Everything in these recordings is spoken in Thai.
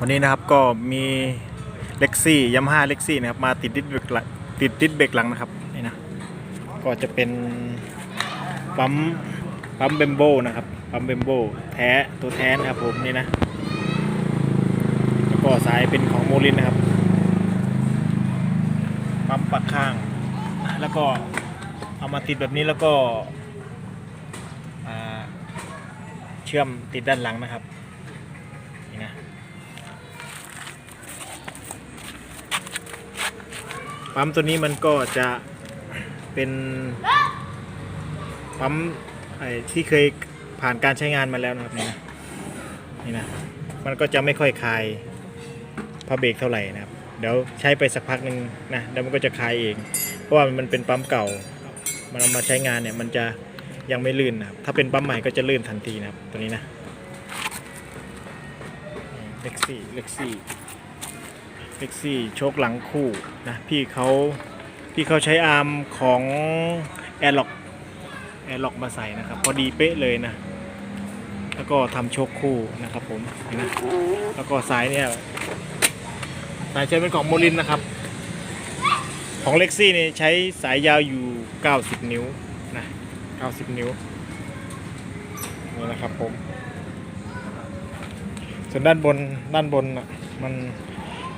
วันนี้นะครับก็มีเล็กซี่ยามาฮ่าเล็กซี่นะครับมาติดดิสเบรกหลังติดดิสเบรกหลังนะครับนี่นะก็จะเป็นปั๊มปั๊มเบมโบนะครับปั๊มเบมโบแท้ตัวแท้นะครับผมนี่นะแล้วก็สายเป็นของโมลินนะครับปั๊มปักข้าง แล้วก็เอามาติดแบบนี้แล้วก็เชื่อมติดด้านหลังนะครับ ปั๊มตัวนี้มันก็จะเป็นปั๊มไอ้ที่เคยผ่านการใช้งานมาแล้วนะครับนี่นะนี่นะมันก็จะไม่ค่อยคลายพระเบรกเท่าไหร่นะครับ เดี๋ยวใช้ไปสักพักหนึ่งนะเดี๋ยวมันก็จะคลายเอง เพราะว่ามันเป็นปั๊มเก่า มันเอามาใช้งานเนี่ยมันจะยังไม่ลื่นนะครับ ถ้าเป็นปั๊มใหม่ก็จะลื่นทันทีนะครับตัวนี้นะเล็กซี่เล็กซี่ เล็กซี่โชคหลังคู่นะพี่เขาพี่เขาใช้อาร์มของแอร์ล็อกแอร์ล็อกมาใส่นะครับ พอดีเป๊ะเลยนะ แล้วก็ทำโชคคู่นะครับผมนะแล้วก็สายเนี่ยสายใช้เป็นของโมลินนะครับ ของเล็กซี่เนี่ใช้สายยาวอยู่ 90 นิ้วนะ90 นิ้วนี่นะครับผมส่วนด้านบนด้านบนน่ะมัน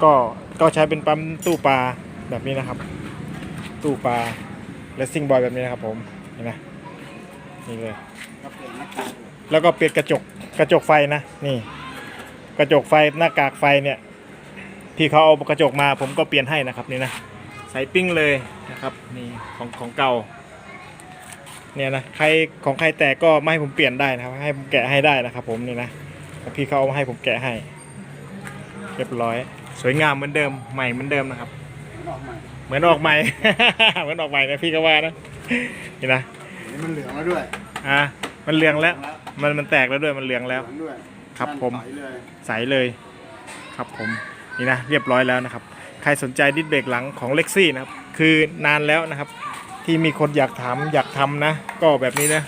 ก็ก็ใช้เป็นปั๊มตู้ปลาแบบนี้นะครับ ตู้ปลาและซิ่งบอยแบบนี้นะครับ ผมเห็นไหมนี่เลยก็เปลี่ยนหน้าตางแล้วก็เปลี่ยนกระจกกระจกไฟนะนี่ กระจกไฟหน้ากากไฟเนี่ย ที่เขาเอากระจกมาผมก็เปลี่ยนให้นะครับนี่นะใส่ปิ้งเลยนะครับนี่ของของเก่าเนี่ยนะใครของใครแตกก็ไม่ให้ผมเปลี่ยนได้นะครับ ให้ผมแกะให้ได้นะครับ ผมนี่นะแล้วพี่เขาเอามาให้ผมแกะให้ เรียบร้อย สวยงามเหมือนเดิมใหม่เหมือนเดิมนะครับออกใหม่เหมือนออกใหม่ เหมือนออกใหม่นะพี่ก็ว่านะนี่นะเดี๋ยวนี้มันเหลืองแล้วด้วยอะมันเหลืองแล้ว มันมันแตกแล้วด้วยมันเหลืองแล้วเหลืองด้วยครับด้านผมใสเลยใสเลย ครับผมนี่นะเรียบร้อยแล้วนะครับ ใครสนใจดิสเบรกหลังของเล็กซี่นะครับ คือนานแล้วนะครับ ที่มีคนอยากถามอยากทำนะ ก็แบบนี้นะ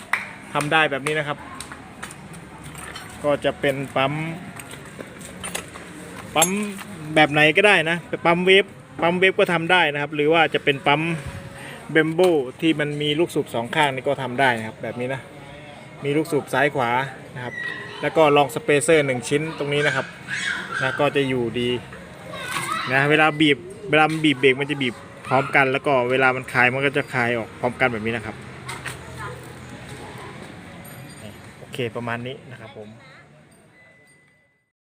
ทำได้แบบนี้นะครับ ก็จะเป็นปั๊มปั๊ม แบบไหนก็ได้นะปั๊มเวฟปั๊มเวฟก็ทำได้นะครับ หรือว่าจะเป็นปั๊มเบมโบที่มันมีลูกสูบสองข้างนี่ก็ทำได้นะครับ แบบนี้นะมีลูกสูบซ้ายขวานะครับ แล้วก็ลองสเปเซอร์หนึ่งชิ้นตรงนี้นะครับนะก็จะอยู่ดีนะเวลาบีบเวลาบีบเบรกมันจะบีบพร้อมกัน แล้วก็เวลามันคลายมันก็จะคลายออกพร้อมกันแบบนี้นะครับโอเคประมาณนี้นะครับผม